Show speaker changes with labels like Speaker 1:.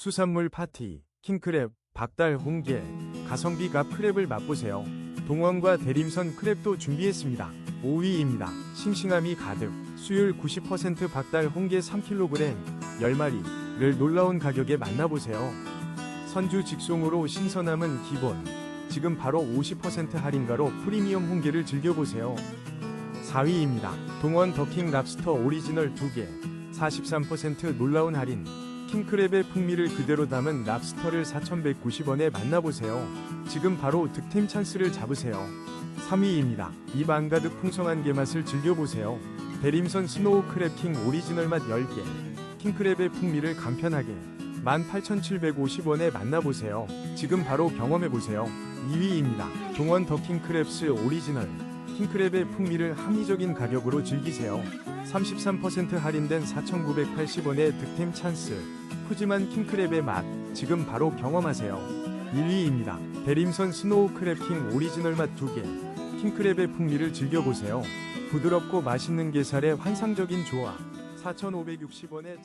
Speaker 1: 수산물 파티, 킹크랩, 박달 홍게, 가성비 갑 크랩을 맛보세요. 동원과 대림선 크랩도 준비했습니다. 5위입니다. 싱싱함이 가득, 수율 90% 박달 홍게 3kg, 10마리를 놀라운 가격에 만나보세요. 선주 직송으로 신선함은 기본. 지금 바로 50% 할인가로 프리미엄 홍게를 즐겨보세요. 4위입니다. 동원 더킹 랍스터 오리지널 2개, 43% 놀라운 할인. 킹크랩의 풍미를 그대로 담은 랍스터를 4,190원에 만나보세요. 지금 바로 득템 찬스를 잡으세요. 3위입니다. 입 안가득 풍성한 게맛을 즐겨보세요. 대림선 스노우 크랩 킹 오리지널 맛 10개. 킹크랩의 풍미를 간편하게 18,750원에 만나보세요. 지금 바로 경험해보세요. 2위입니다. 동원 더킹 크랩스 오리지널. 킹크랩의 풍미를 합리적인 가격으로 즐기세요. 33% 할인된 4,980원의 득템 찬스. 푸짐한 킹크랩의 맛. 지금 바로 경험하세요. 1위입니다. 대림선 스노우 크랩 킹 오리지널 맛 2개. 킹크랩의 풍미를 즐겨보세요. 부드럽고 맛있는 게살의 환상적인 조합. 4,560원에